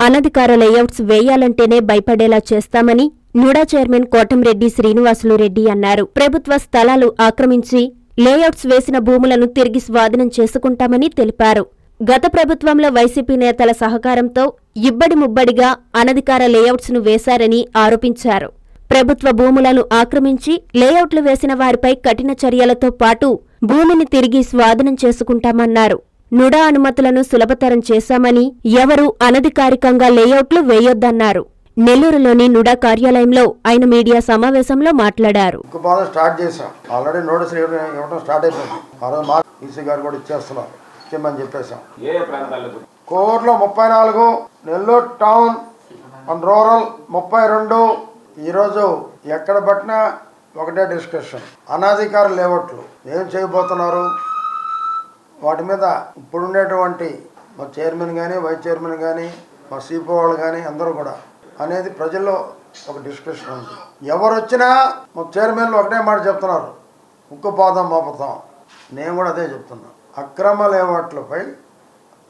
అనధికార లేఅవుట్స్ వేయాలంటేనే భయపడేలా చేస్తామని నుడా చైర్మన్ కోటంరెడ్డి శ్రీనివాసులు రెడ్డి అన్నారు. ప్రభుత్వ స్థలాలు ఆక్రమించి లేఅవుట్స్ వేసిన భూములను తిరిగి స్వాధీనం చేసుకుంటామని తెలిపారు. గత ప్రభుత్వంలో వైసీపీ నేతల సహకారంతో ఇబ్బడి ముబ్బడిగా అనధికార లేఅవుట్స్ను వేశారని ఆరోపించారు. ప్రభుత్వ భూములను ఆక్రమించి లేఅవుట్లు వేసిన వారిపై కఠిన చర్యలతో పాటు భూమిని తిరిగి స్వాధీనం చేసుకుంటామన్నారు. నుడా అనుమతులను సులభతరం చేశామని ఎవరూ అనధికారికంగా లేఅవుట్లు వేయొద్దన్నారు. నెల్లూరులోని నుడా కార్యాలయంలో ఆయన మీడియా సమావేశంలో మాట్లాడారు. స్టార్ట్ చేసాం ఆల్రెడీ ఇవ్వడం స్టార్ట్ అయిపోయింది. ఈసీ గారు కూడా ఇచ్చేస్తున్నారు. కోర్లో ముప్పై నాలుగు నెల్లూరు టౌన్ అండ్ రూరల్ ముప్పై రెండు. ఈరోజు ఎక్కడ పట్టినా ఒకటే డిస్కషన్. అనాధికార లేఅవుట్లు ఏం చేయబోతున్నారు? వాటి మీద ఇప్పుడుండేటువంటి మా చైర్మన్ కానీ వైస్ చైర్మన్ కానీ మా సిపో వాళ్ళు కానీ అందరూ కూడా అనేది ప్రజల్లో ఒక డిస్కషన్ ఉంది. ఎవరు వచ్చినా మా చైర్మన్లు ఒకటే మాట చెప్తున్నారు. ఉక్కుపాదం మోపుతాం. నేను కూడా అదే చెప్తున్నా. అక్రమ లేవాట్లపై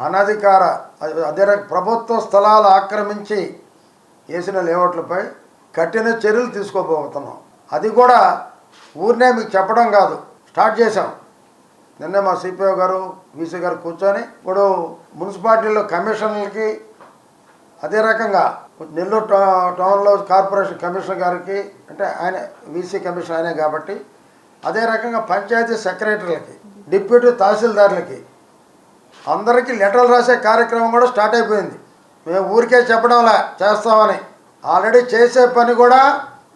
అనధికార అదే- ప్రభుత్వ స్థలాలు ఆక్రమించి వేసిన లేఅవుట్లపై కఠిన చర్యలు తీసుకోబోతున్నాం. అది కూడా ఊరినే మీకు చెప్పడం కాదు. స్టార్ట్ చేశాం. నిన్నే మా సిపిఓ గారు వీసీ గారు కూర్చొని ఇప్పుడు మున్సిపాలిటీలో కమిషనర్లకి అదే రకంగా నెల్లూరు టౌన్లో కార్పొరేషన్ కమిషనర్ గారికి అంటే ఆయన వీసీ కమిషన్ ఆయనే కాబట్టి అదే రకంగా పంచాయతీ సెక్రటరీలకి డిప్యూటీ తహసీల్దార్లకి అందరికీ లెటర్లు రాసే కార్యక్రమం కూడా స్టార్ట్ అయిపోయింది. మేము ఊరికే చెప్పడంలా చేస్తామని. ఆల్రెడీ చేసే పని కూడా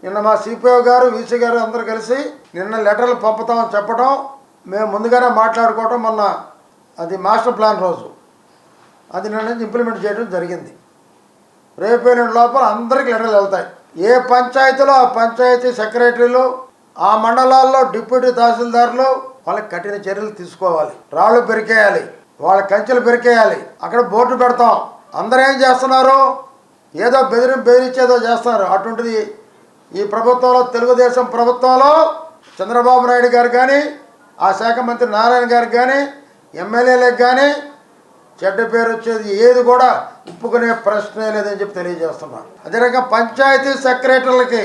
నిన్న మా సిపిఓ గారు వీసీ గారు అందరు కలిసి నిన్న లెటర్లు పంపుతామని చెప్పడం మేము ముందుగానే మాట్లాడుకోవటం మొన్న అది మాస్టర్ ప్లాన్ రోజు. అది నిన్న ఇంప్లిమెంట్ చేయడం జరిగింది. రేపు లోపల అందరికీ లెటర్లు వెళ్తాయి. ఏ పంచాయతీలో ఆ పంచాయతీ సెక్రటరీలు ఆ మండలాల్లో డిప్యూటీ తహసీల్దారులు వాళ్ళకి కఠిన చర్యలు తీసుకోవాలి. రాళ్ళు పెరికేయాలి. వాళ్ళ కంచెలు పెరికేయాలి. అక్కడ బోర్డు పెడతాం. అందరూ ఏం చేస్తున్నారు? ఏదో బెదిరింపు బెదిరించేదో చేస్తున్నారు. అటువంటిది ఈ ప్రభుత్వంలో తెలుగుదేశం ప్రభుత్వంలో చంద్రబాబు నాయుడు గారు కానీ ఆ శాఖ మంత్రి నారాయణ గారికి కానీ ఎమ్మెల్యేలకు కానీ చెడ్డ పేరు వచ్చేది ఏది కూడా ఒప్పుకునే ప్రశ్నే లేదని చెప్పి తెలియజేస్తున్నాను అదే రకంగా పంచాయతీ సెక్రటరీలకి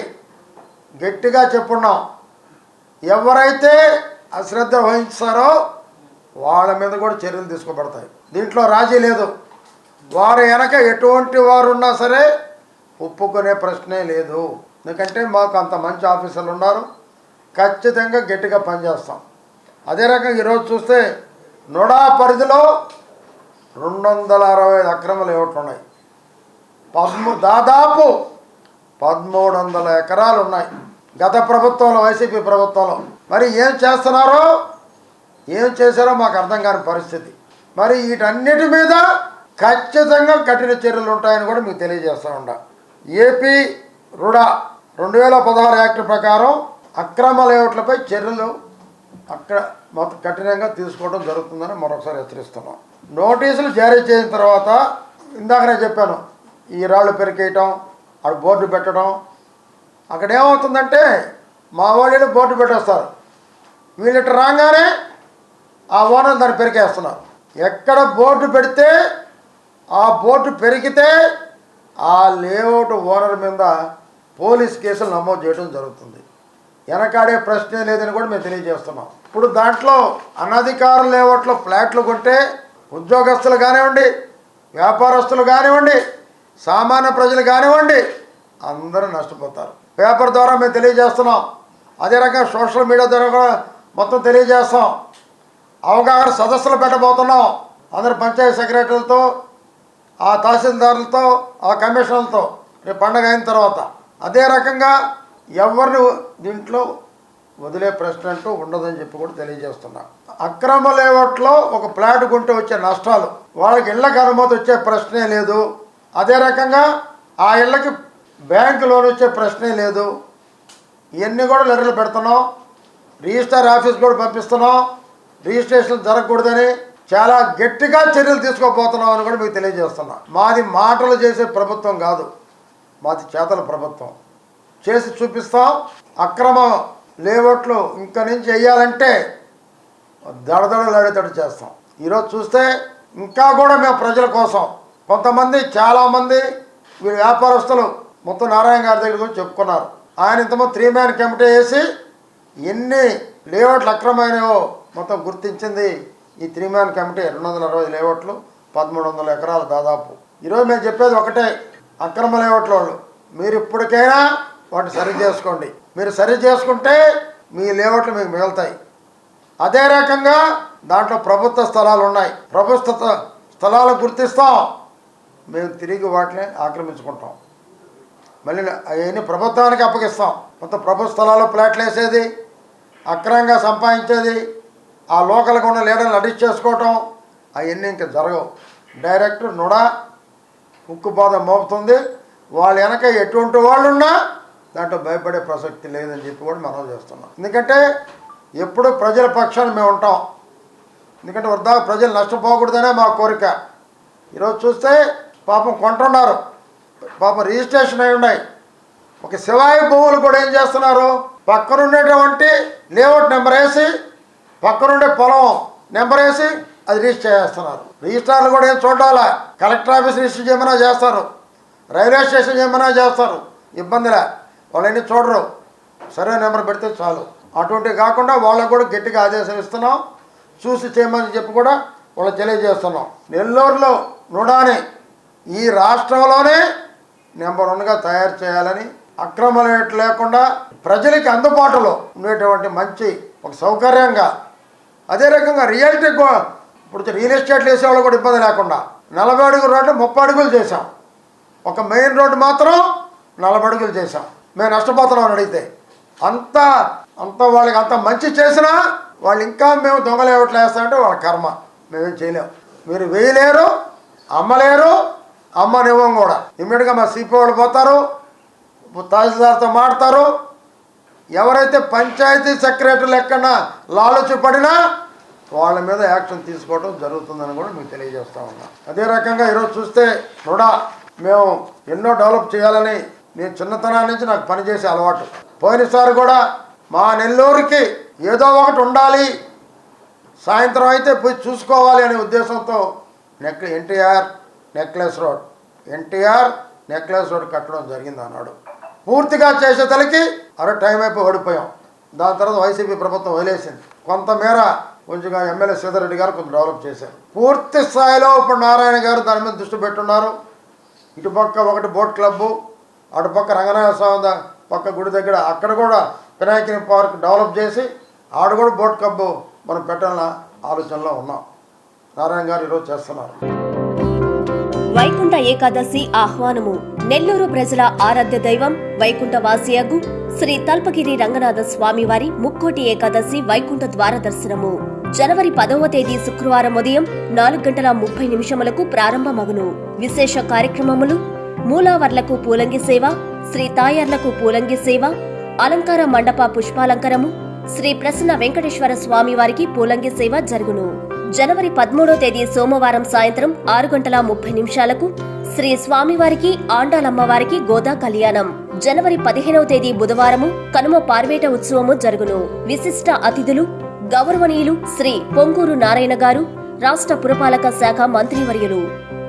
గట్టిగా చెప్పున్నాం. ఎవరైతే అశ్రద్ధ వహిస్తారో వాళ్ళ మీద కూడా చర్యలు తీసుకోబడతాయి. దీంట్లో రాజీ లేదు. వారు వెనక ఎటువంటి వారు ఉన్నా సరే ఒప్పుకునే ప్రశ్నే లేదు. ఎందుకంటే మాకు అంత మంచి ఆఫీసర్లు ఉన్నారు. ఖచ్చితంగా గట్టిగా పనిచేస్తాం. అదే రకంగా ఈరోజు చూస్తే నొడా పరిధిలో రెండు వందల అరవై ఐదు అక్రమ లేఅవుట్లు ఉన్నాయి. పదమూ దాదాపు పదమూడు వందల ఎకరాలు ఉన్నాయి. గత ప్రభుత్వంలో వైసీపీ ప్రభుత్వంలో. మరి ఏం చేస్తున్నారో ఏం చేశారో మాకు అర్థం కాని పరిస్థితి. మరి వీటన్నిటి మీద ఖచ్చితంగా కఠిన చర్యలు ఉంటాయని కూడా మీకు తెలియజేస్తూ ఉండ ఏపీ రుడా రెండు వేల పదహారు యాక్ట్ ప్రకారం అక్రమ లేఅవుట్లపై చర్యలు అక్కడ మొత్తం కఠినంగా తీసుకోవడం జరుగుతుందని మరొకసారి హెచ్చరిస్తున్నాం. నోటీసులు జారీ చేసిన తర్వాత ఇందాకనే చెప్పాను ఈ రాళ్ళు పెరికేయటం అక్కడ బోర్డు పెట్టడం. అక్కడ ఏమవుతుందంటే మా వాళ్ళు బోర్డు పెట్టేస్తారు. వీళ్ళిట రాగానే ఆ ఓనర్ దాన్ని పెరికేస్తున్నారు. ఎక్కడ బోర్డు పెడితే ఆ బోర్డు పెరిగితే ఆ లేఅవుట్ ఓనర్ మీద పోలీస్ కేసులు నమోదు చేయడం జరుగుతుంది. వెనకాడే ప్రశ్నే లేదని కూడా మేము తెలియజేస్తున్నాం. ఇప్పుడు దాంట్లో అనధికార లేవట్లో ఫ్లాట్లు కొంటే ఉద్యోగస్తులు కానివ్వండి వ్యాపారస్తులు కానివ్వండి సామాన్య ప్రజలు కానివ్వండి అందరూ నష్టపోతారు. పేపర్ ద్వారా మేము తెలియజేస్తున్నాం. అదే రకంగా సోషల్ మీడియా ద్వారా కూడా మొత్తం తెలియజేస్తాం. అవగాహన సదస్సులు పెట్టబోతున్నాం. అందరు పంచాయతీ సెక్రటరీలతో ఆ తహసీల్దారులతో ఆ కమిషనర్లతో రేపు పండగ అయిన తర్వాత. అదే రకంగా ఎవరు దీంట్లో వదిలే ప్రశ్న అంటూ ఉండదని చెప్పి కూడా తెలియజేస్తున్నా. అక్రమ లేవట్లో ఒక ప్లాట్ కొంటే వచ్చే నష్టాలు వాళ్ళకి ఇళ్ళకి అనుమతి వచ్చే ప్రశ్నే లేదు. అదే రకంగా ఆ ఇళ్ళకి బ్యాంకు లోన్ వచ్చే ప్రశ్నే లేదు. ఇవన్నీ కూడా లెటర్లు పెడుతున్నాం. రిజిస్టర్ ఆఫీస్ కూడా పంపిస్తున్నాం. రిజిస్ట్రేషన్ జరగకూడదని చాలా గట్టిగా చర్యలు తీసుకోబోతున్నాం అని కూడా మీకు తెలియజేస్తున్నా. మాది మాటలు చేసే ప్రభుత్వం కాదు. మాది చేతల ప్రభుత్వం. చేసి చూపిస్తాం. అక్రమ లేఅవుట్లు ఇంకా నుంచి వేయాలంటే దడదడలాడేటట్టు చేస్తాం. ఈరోజు చూస్తే ఇంకా కూడా మేము ప్రజల కోసం కొంతమంది చాలామంది వీళ్ళు వ్యాపారస్తులు మొత్తం నారాయణ గారి దగ్గర వచ్చి చెప్పుకున్నారు. ఆయన ఇంతమంది త్రీ మ్యాన్ కమిటీ వేసి ఎన్ని లేఅవుట్లు అక్రమైనవో మొత్తం గుర్తించింది ఈ త్రీ మ్యాన్ కమిటీ. రెండు వందల అరవై లేఅవుట్లు పదమూడు వందల ఎకరాలు దాదాపు. ఈరోజు మేము చెప్పేది ఒకటే అక్రమ లేఅవుట్ల వాళ్ళు మీరు ఇప్పటికైనా వాటిని సరి చేసుకోండి. మీరు సరి చేసుకుంటే మీ లేఅవుట్లు మీకు మిగులుతాయి. అదే రకంగా దాంట్లో ప్రభుత్వ స్థలాలు ఉన్నాయి. ప్రభుత్వ స్థ- స్థలాలు గుర్తిస్తాం. మేము తిరిగి వాటిని ఆక్రమించుకుంటాం. మళ్ళీ అవన్నీ ప్రభుత్వానికి అప్పగిస్తాం. మొత్తం ప్రభుత్వ స్థలాలు ప్లాట్లు వేసేది అక్రమంగా సంపాదించేది ఆ లోకల్గా ఉన్న లీడర్లు అడిస్ట్ చేసుకోవటం అవన్నీ ఇంకా జరగవు. డైరెక్ట్ నుడా బాధ మోపుతుంది. వాళ్ళ వెనక ఎటువంటి వాళ్ళు ఉన్నా దాంట్లో భయపడే ప్రసక్తి లేదని చెప్పి కూడా మనం చేస్తున్నాం. ఎందుకంటే ఎప్పుడు ప్రజల పక్షాన్ని మేము ఉంటాం. ఎందుకంటే వృద్ధా ప్రజలు నష్టపోకూడదనే మా కోరిక. ఈరోజు చూస్తే పాపం కొంటున్నారు. పాపం రిజిస్ట్రేషన్ అయి ఉన్నాయి. ఒక శివాయి భూములు కూడా ఏం చేస్తున్నారు? పక్కనుండేటువంటి లేఅవుట్ నెంబర్ వేసి పక్కనుండే పొలం నెంబర్ వేసి అది రిజిస్టర్ చేస్తున్నారు. రిజిస్టర్లు కూడా ఏం చూడాలా? కలెక్టర్ ఆఫీస్ రిజిస్టర్ చేయమన్నా చేస్తారు. రైల్వే స్టేషన్ చేయమన్నా చేస్తారు. ఇబ్బందిలే. వాళ్ళని చూడరు. సరైన నెంబర్ పెడితే చాలు. అటువంటివి కాకుండా వాళ్ళకు కూడా గట్టిగా ఆదేశం ఇస్తున్నాం. చూసి చేయమని చెప్పి కూడా వాళ్ళు తెలియజేస్తున్నాం. నెల్లూరులో నుడాని ఈ రాష్ట్రంలోనే నెంబర్ వన్గా తయారు చేయాలని అక్రమ లేకుండా ప్రజలకి అందుబాటులో ఉండేటువంటి మంచి ఒక సౌకర్యంగా అదే రకంగా రియల్టీ ఇప్పుడు రియల్ ఎస్టేట్లు వేసే వాళ్ళు కూడా ఇబ్బంది లేకుండా నలభై అడుగుల రోడ్డు ముప్పై అడుగులు చేసాం ఒక మెయిన్ రోడ్డు మాత్రం నలభై అడుగులు చేసాం మేము నష్టపోతున్నాం అడిగితే అంత అంత వాళ్ళకి అంత మంచి చేసినా వాళ్ళు ఇంకా మేము దొంగలు వేస్తామంటే వాళ్ళ కర్మ. మేమేం చేయలేం. మీరు వేయలేరు అమ్మలేరు అమ్మనివ్వం కూడా. ఇమ్మీడియట్గా మా సిపి వాళ్ళు పోతారు తహసీల్దార్తో మాడతారు ఎవరైతే పంచాయతీ సెక్రటరీలు ఎక్కడ లాలచి పడినా వాళ్ళ మీద యాక్షన్ తీసుకోవడం జరుగుతుందని కూడా మీకు తెలియజేస్తా ఉన్నాం. అదే రకంగా ఈరోజు చూస్తే కూడా మేము ఎన్నో డెవలప్ చేయాలని నేను చిన్నతనం నుంచి నాకు పనిచేసే అలవాటు. పోయినసారి కూడా మా నెల్లూరుకి ఏదో ఒకటి ఉండాలి. సాయంత్రం అయితే పోయి చూసుకోవాలి అనే ఉద్దేశంతో neck NTR necklace road. NTR necklace road కట్టడం జరిగింది అన్నాడు పూర్తిగా చేసే తలకి అరే టైం అయిపోయి ఓడిపోయాం. దాని తర్వాత వైసీపీ ప్రభుత్వం వదిలేసింది. కొంతమేర కొంచెంగా ఎమ్మెల్యే సీతారెడ్డి గారు కొంచెం డెవలప్ చేశారు. పూర్తి స్థాయిలో ఇప్పుడు నారాయణ గారు దాని మీద దృష్టి పెట్టున్నారు. ఇటుపక్క ఒకటి బోట్ క్లబ్బు అటుపక్క రంగనాథ స్వామి పక్క గుడి దగ్గర అక్కడ కూడా వినాయకుని పార్క్ డెవలప్ చేసి ఆడ కూడా బోట్ క్లబ్బు మనం పెట్టాలన్న ఆలోచనలో ఉన్నాం. నారాయణ గారు ఈరోజు చేస్తున్నారు. వైకుంఠ ఏకాదశి ఆహ్వానము. నెల్లూరు ప్రజల ఆరాధ్య దైవం వైకుంఠ వాసియగు శ్రీ తల్పగిరి రంగనాథ స్వామి వారి ముక్కోటి ఏకాదశి వైకుంఠ ద్వార దర్శనము. జనవరి పదవ తేదీ శుక్రవారం ఉదయం నాలుగు గంటల ముప్పై నిమిషములకు ప్రారంభమగును. విశేష కార్యక్రమములు మూలావర్లకు పూలంగి సేవ శ్రీ తాయర్లకు పూలంగి సేవ అలంకార మండప పుష్పాలంకరము శ్రీ ప్రసన్న వెంకటేశ్వర స్వామి వారికి పూలంగి సేవ జరుగును. జనవరి పదమూడో తేదీ సోమవారం సాయంత్రం ఆరు గంటల ముప్పై నిమిషాలకు శ్రీ స్వామివారికి ఆండాలమ్మవారికి గోదా కళ్యాణం. జనవరి పదిహేనవ తేదీ బుధవారము కనుమ పార్వేట ఉత్సవము జరుగును. విశిష్ట అతిథులు గౌరవనీయులు శ్రీ పొంగూరు నారాయణ గారు రాష్ట్ర పురపాలక శాఖ మంత్రివర్యులు.